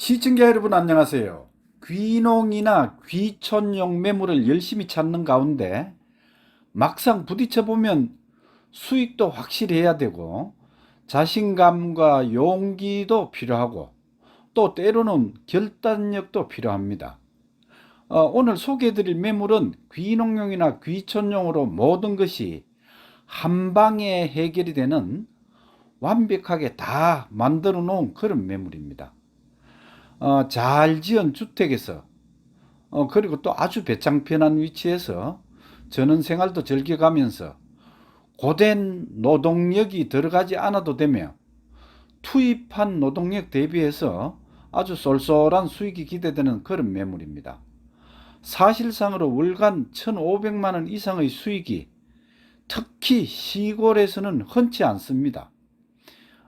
시청자 여러분 안녕하세요. 귀농이나 귀촌용 매물을 열심히 찾는 가운데 막상 부딪혀 보면 수익도 확실히 해야 되고 자신감과 용기도 필요하고 또 때로는 결단력도 필요합니다. 어, 오늘 소개해드릴 매물은 귀농용이나 귀촌용으로 모든 것이 한 방에 해결이 되는 완벽하게 다 만들어 놓은 그런 매물입니다. 어, 잘 지은 주택에서 어, 그리고 또 아주 배창편한 위치에서 전원 생활도 즐겨가면서 고된 노동력이 들어가지 않아도 되며 투입한 노동력 대비해서 아주 쏠쏠한 수익이 기대되는 그런 매물입니다. 사실상으로 월간 1,500만 원 이상의 수익이 특히 시골에서는 흔치 않습니다.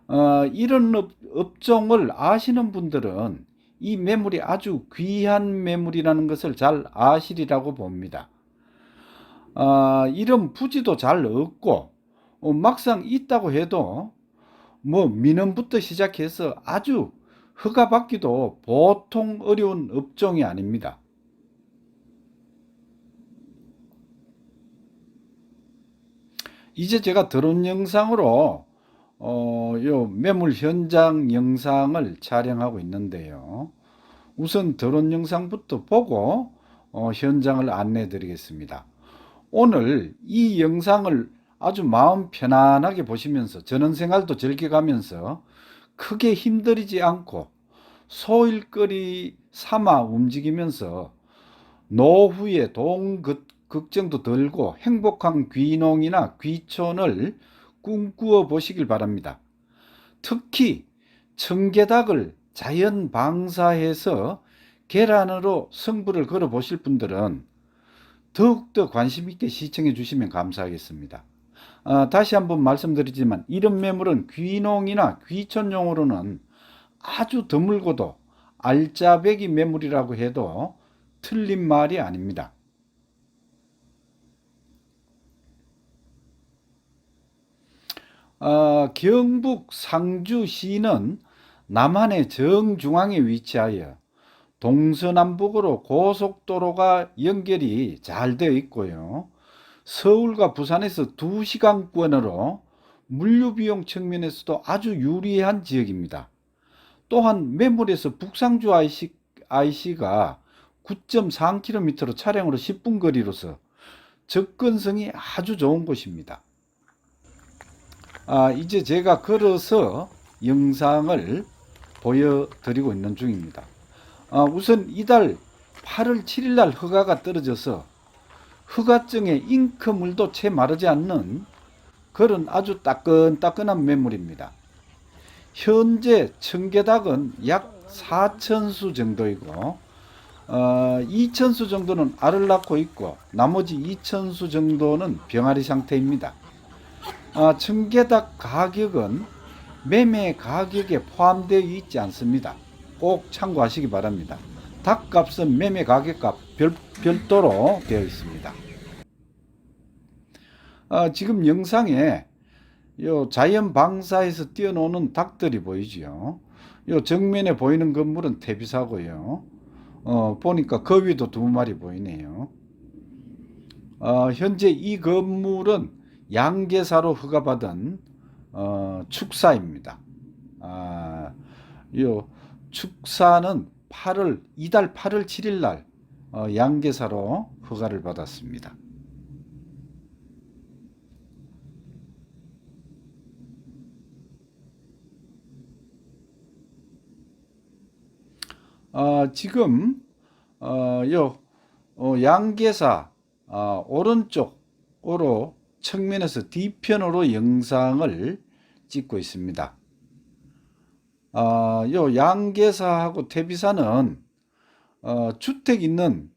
어, 이런 업, 업종을 아시는 분들은 이 매물이 아주 귀한 매물이라는 것을 잘 아시리라고 봅니다. 어, 이런 부지도 잘 없고 어, 막상 있다고 해도 뭐 민원부터 시작해서 아주 허가 받기도 보통 어려운 업종이 아닙니다. 이제 제가 드론 영상으로 어, 요 매물 현장 영상을 촬영하고 있는데요. 우선 드론 영상부터 보고 어, 현장을 안내해 드리겠습니다. 오늘 이 영상을 아주 마음 편안하게 보시면서 전원 생활도 즐겨가면서 크게 힘들이지 않고 소일거리 삼아 움직이면서 노후에 돈 걱- 걱정도 덜고 행복한 귀농이나 귀촌을 꿈꾸어 보시길 바랍니다. 특히 청계닭을 자연 방사해서 계란으로 승부를 걸어 보실 분들은 더욱더 관심 있게 시청해 주시면 감사하겠습니다. 어, 다시 한번 말씀드리지만 이런 매물은 귀농이나 귀촌용으로는 아주 드물고도 알짜배기 매물이라고 해도 틀린 말이 아닙니다. 어, 경북 상주시는 남한의 정중앙에 위치하여 동서남북으로 고속도로가 연결이 잘 되어 있고요. 서울과 부산에서 2시간권으로 물류비용 측면에서도 아주 유리한 지역입니다. 또한 매물에서 북상주 IC, IC가 9.3km로 차량으로 10분 거리로서 접근성이 아주 좋은 곳입니다. 아, 이제 제가 걸어서 영상을 보여드리고 있는 중입니다. 아, 우선 이달 8월 7일 날 허가가 떨어져서 허가증에 잉크물도 채 마르지 않는 그런 아주 따끈따끈한 매물입니다. 현재 청계닭은 약 4천수 정도이고 어, 2천수 정도는 알을 낳고 있고 나머지 2천수 정도는 병아리 상태입니다. 아, 청계닭 가격은 매매 가격에 포함되어 있지 않습니다. 꼭 참고하시기 바랍니다. 닭값은 매매 가격과 별, 별도로 되어 있습니다. 아, 지금 영상에 요 자연 방사에서 뛰어노는 닭들이 보이지요. 요 정면에 보이는 건물은 태비사고요. 어, 보니까 거위도 두 마리 보이네요. 어, 현재 이 건물은 양계사로 허가받은 어, 축사입니다. 아, 요 축사는 8월 이달 8월 7일 날 어, 양계사로 허가를 받았습니다. 어, 지금 어, 요 어, 양계사 어, 오른쪽으로 측면에서 뒤편으로 영상을 찍고 있습니다. 어, 요 양계사하고 태비사는 어, 주택 있는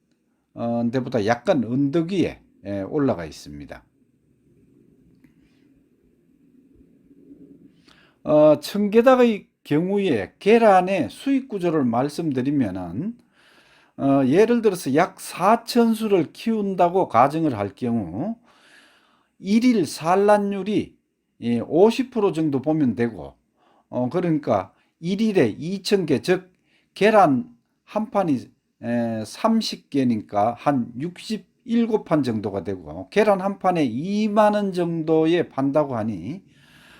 어, 데보다 약간 언덕 위에 예, 올라가 있습니다. 어, 청계닭의 경우에 계란의 수익 구조를 말씀드리면은 어, 예를 들어서 약 4천 수를 키운다고 가정을 할 경우 일일 산란율이 예, 50% 정도 보면 되고 어, 그러니까 일일에 2천 개, 즉 계란 한 판이 30개니까 한 67판 정도가 되고 계란 한 판에 2만 원 정도에 판다고 하니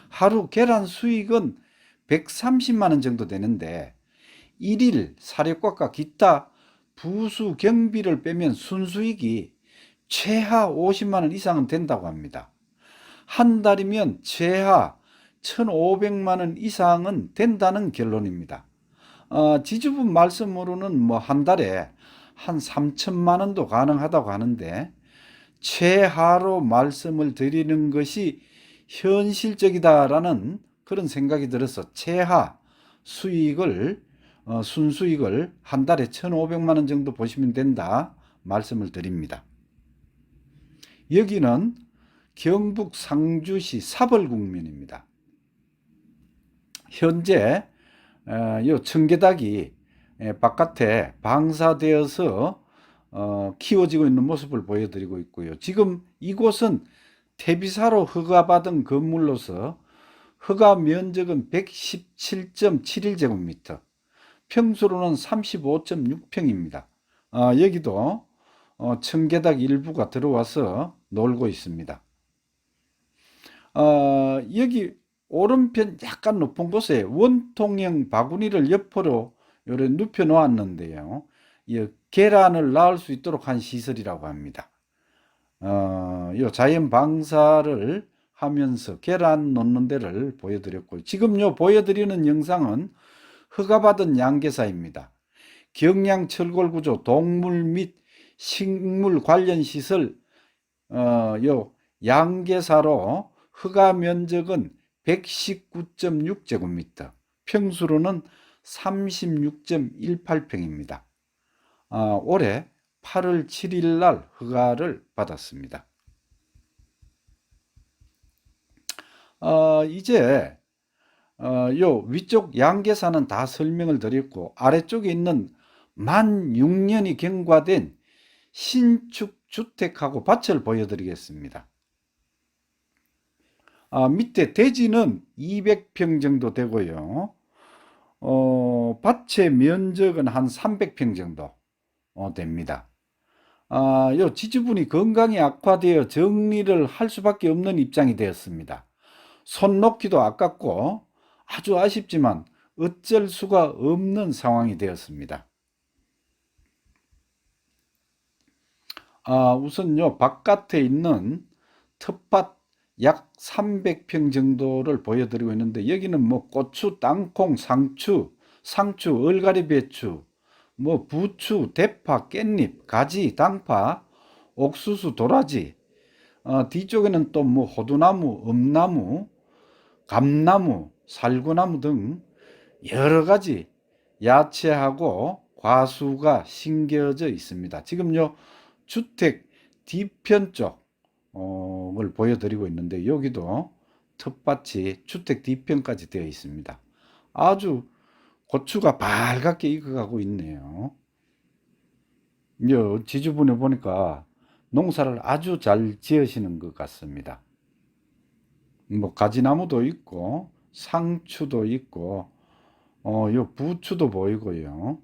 하루 계란 수익은 130만 원 정도 되는데 일일 사료값과 기타 부수 경비를 빼면 순수익이 최하 50만 원 이상은 된다고 합니다. 한 달이면 최하 1,500만 원 이상은 된다는 결론입니다. 어, 지주분 말씀으로는 뭐 한 달에 한 3천만 원도 가능하다고 하는데 최하로 말씀을 드리는 것이 현실적이다라는 그런 생각이 들어서 최하 수익을 어, 순수익을 한 달에 1,500만 원 정도 보시면 된다 말씀을 드립니다. 여기는 경북 상주시 사벌국면입니다. 현재 어, 요 청계닭이 에, 바깥에 방사되어서 어, 키워지고 있는 모습을 보여드리고 있고요. 지금 이곳은 태비사로 허가받은 건물로서 허가 면적은 117.71제곱미터, 평수로는 35.6평입니다. 아, 여기도 어, 청계닭 일부가 들어와서 놀고 있습니다. 어, 여기 오른편 약간 높은 곳에 원통형 바구니를 옆으로 요래 눕혀 놓았는데요. 이 계란을 낳을 수 있도록 한 시설이라고 합니다. 어, 요 자연 방사를 하면서 계란 놓는 데를 보여드렸고 지금 요 보여드리는 영상은 허가받은 양계사입니다. 경량 철골 구조 동물 및 식물 관련 시설 어, 요 양계사로 허가 면적은 119.6제곱미터, 평수로는 36.18평입니다. 아, 올해 8월 7일 날 허가를 받았습니다. 어, 이제 어, 요 위쪽 양계사는 다 설명을 드렸고 아래쪽에 있는 만 6년이 경과된 신축 주택하고 밭을 보여드리겠습니다. 아, 밑에 대지는 200평 정도 되고요. 어, 밭의 면적은 한 300평 정도 어, 됩니다. 아, 요 지주분이 건강이 악화되어 정리를 할 수밖에 없는 입장이 되었습니다. 손 놓기도 아깝고 아주 아쉽지만 어쩔 수가 없는 상황이 되었습니다. 아, 우선요, 바깥에 있는 텃밭 약 300평 정도를 보여드리고 있는데, 여기는 뭐 고추, 땅콩, 상추, 상추, 얼갈이 배추, 뭐 부추, 대파, 깻잎, 가지, 당파, 옥수수, 도라지, 어, 뒤쪽에는 또 뭐 호두나무, 엄나무, 감나무, 살구나무 등 여러 가지 야채하고 과수가 심겨져 있습니다. 지금요 주택 뒤편 쪽을 보여드리고 있는데 여기도 텃밭이 주택 뒤편까지 되어 있습니다. 아주 고추가 밝게 익어가고 있네요. 요 지주분에 보니까 농사를 아주 잘 지으시는 것 같습니다. 뭐 가지나무도 있고 상추도 있고 어, 요 부추도 보이고요.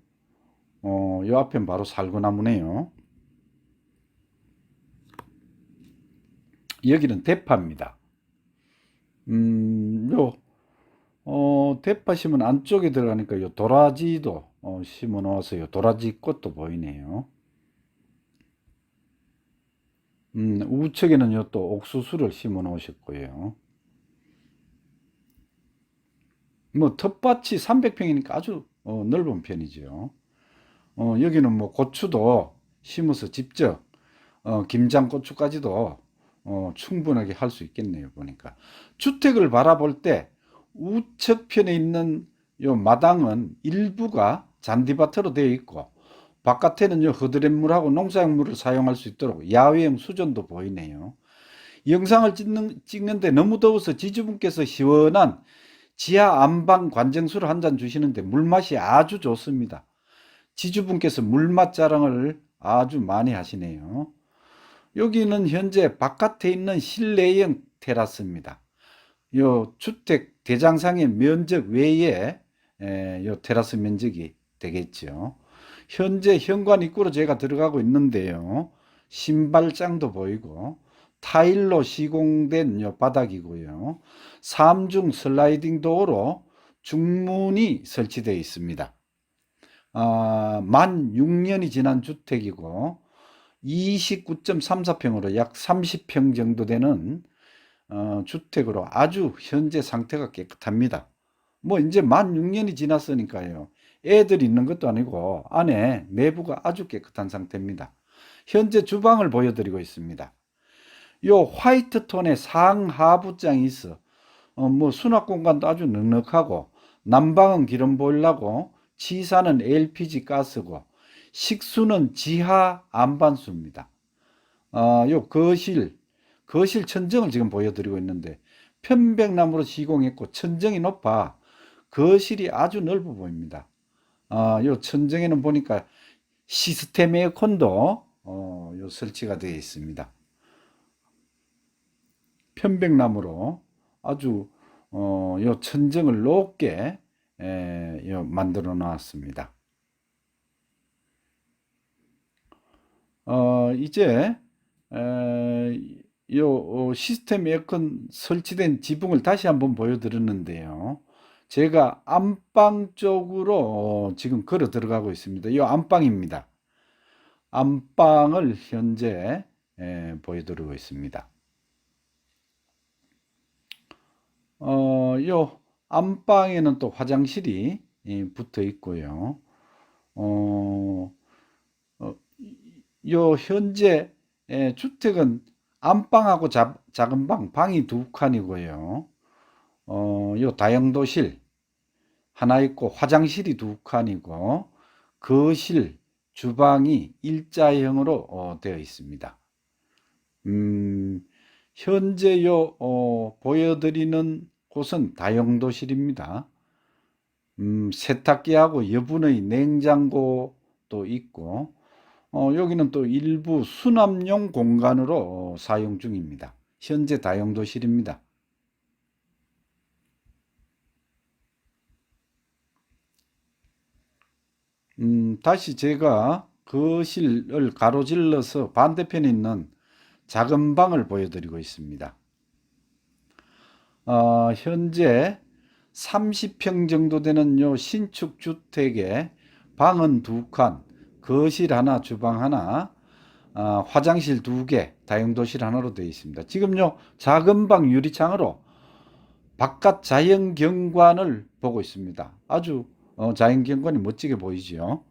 어, 요 앞엔 바로 살구나무네요. 여기는 대파입니다. 음, 요, 어, 대파 심은 안쪽에 들어가니까 요 도라지도 어, 심어 놓았어요. 도라지 꽃도 보이네요. 음, 우측에는 요 또 옥수수를 심어 놓으셨고요. 뭐 텃밭이 300평이니까 아주 어, 넓은 편이죠. 어, 여기는 뭐 고추도 심어서 직접 어, 김장 고추까지도 어, 충분하게 할 수 있겠네요. 보니까 주택을 바라볼 때 우측편에 있는 요 마당은 일부가 잔디밭으로 되어 있고 바깥에는 요 허드렛물하고 농사용물을 사용할 수 있도록 야외형 수전도 보이네요. 영상을 찍는, 찍는데 너무 더워서 지주분께서 시원한 지하 안방 관정수를 한잔 주시는데 물맛이 아주 좋습니다. 지주분께서 물맛 자랑을 아주 많이 하시네요. 여기는 현재 바깥에 있는 실내형 테라스입니다. 요 주택 대장상의 면적 외에 에, 요 테라스 면적이 되겠죠. 현재 현관 입구로 제가 들어가고 있는데요. 신발장도 보이고 타일로 시공된 요 바닥이고요. 삼중 슬라이딩 도어로 중문이 설치되어 있습니다. 아, 만 6년이 지난 주택이고 29.34평으로 약 30평 정도 되는 어, 주택으로 아주 현재 상태가 깨끗합니다. 뭐 이제 만 6년이 지났으니까요. 애들 있는 것도 아니고 안에 내부가 아주 깨끗한 상태입니다. 현재 주방을 보여드리고 있습니다. 요 화이트 톤의 상하부장이 있어. 어, 뭐 수납 공간도 아주 넉넉하고 난방은 기름 보일러고 치사는 LPG 가스고 식수는 지하 안반수입니다. 어, 요 거실 거실 천정을 지금 보여드리고 있는데 편백나무로 시공했고 천정이 높아 거실이 아주 넓어 보입니다. 아, 요 천정에는 보니까 시스템 에어컨도 어, 요 설치가 되어 있습니다. 편백나무로 아주 어, 요 천정을 높게 에, 요 만들어 놨습니다. 어, 이제 에, 요 어, 시스템 에어컨 설치된 지붕을 다시 한번 보여드렸는데요. 제가 안방 쪽으로 어, 지금 걸어 들어가고 있습니다. 이 안방입니다. 안방을 현재 에, 보여드리고 있습니다. 어, 요 안방에는 또 화장실이 예, 붙어 있고요. 어, 어, 요 현재 에, 주택은 안방하고 자, 작은 방, 방이 두 칸이고요. 어, 요 다용도실 하나 있고 화장실이 두 칸이고 거실, 주방이 일자형으로 어, 되어 있습니다. 음, 현재 요 어, 보여드리는 곳은 다용도실입니다. 음, 세탁기하고 여분의 냉장고도 있고 어, 여기는 또 일부 수납용 공간으로 어, 사용 중입니다. 현재 다용도실입니다. 음, 다시 제가 거실을 가로질러서 반대편에 있는 작은 방을 보여드리고 있습니다. 어, 현재 30평 정도 되는 요 신축 주택에 방은 두 칸, 거실 하나, 주방 하나, 어, 화장실 두 개, 다용도실 하나로 되어 있습니다. 지금요 작은 방 유리창으로 바깥 자연 경관을 보고 있습니다. 아주 어, 자연 경관이 멋지게 보이지요.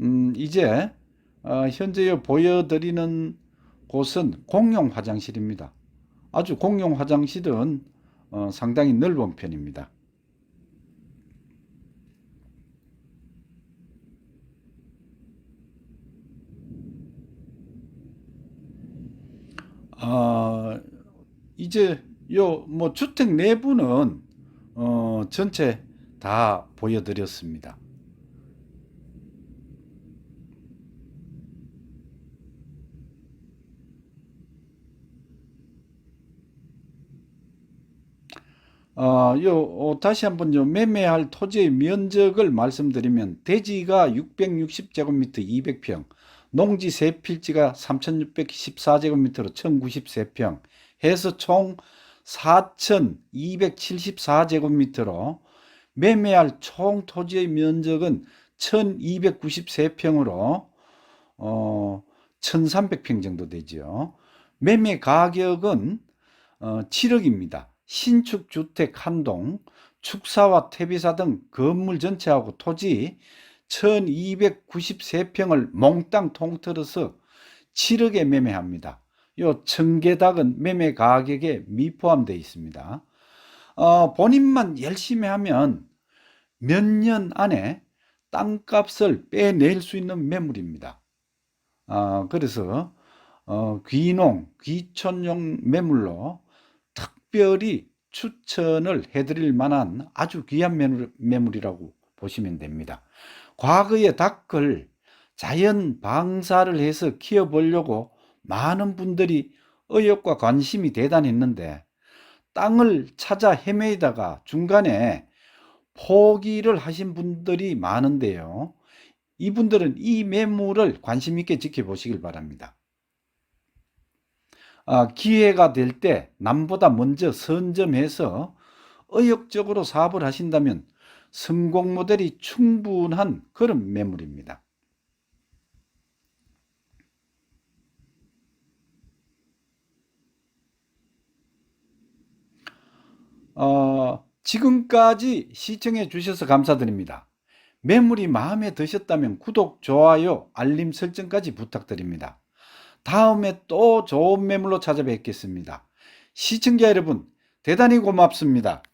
음, 이제 어, 현재 보여드리는 곳은 공용 화장실입니다. 아주 공용 화장실은 어, 상당히 넓은 편입니다. 아, 이제 요 뭐 주택 내부는 어, 전체 다 보여드렸습니다. 어, 요, 어, 다시 한번 요 매매할 토지의 면적을 말씀드리면 대지가 660제곱미터 200평, 농지 세 필지가 3614제곱미터로 1093평 해서 총 4274제곱미터로 매매할 총 토지의 면적은 1293평으로 어, 1300평 정도 되죠. 매매 가격은 어, 7억입니다. 신축 주택 한 동, 축사와 퇴비사 등 건물 전체하고 토지 1293평을 몽땅 통틀어서 7억에 매매합니다. 요 청계닭은 매매 가격에 미포함되어 있습니다. 어, 본인만 열심히 하면 몇 년 안에 땅값을 빼낼 수 있는 매물입니다. 어, 그래서 어, 귀농, 귀촌용 매물로 특별히 추천을 해드릴 만한 아주 귀한 매물, 매물이라고 보시면 됩니다. 과거에 닭을 자연 방사를 해서 키워보려고 많은 분들이 의욕과 관심이 대단했는데 땅을 찾아 헤매다가 중간에 포기를 하신 분들이 많은데요. 이분들은 이 매물을 관심 있게 지켜보시길 바랍니다. 아, 기회가 될 때 남보다 먼저 선점해서 의욕적으로 사업을 하신다면 성공 모델이 충분한 그런 매물입니다. 어, 지금까지 시청해 주셔서 감사드립니다. 매물이 마음에 드셨다면 구독, 좋아요, 알림 설정까지 부탁드립니다. 다음에 또 좋은 매물로 찾아뵙겠습니다. 시청자 여러분, 대단히 고맙습니다.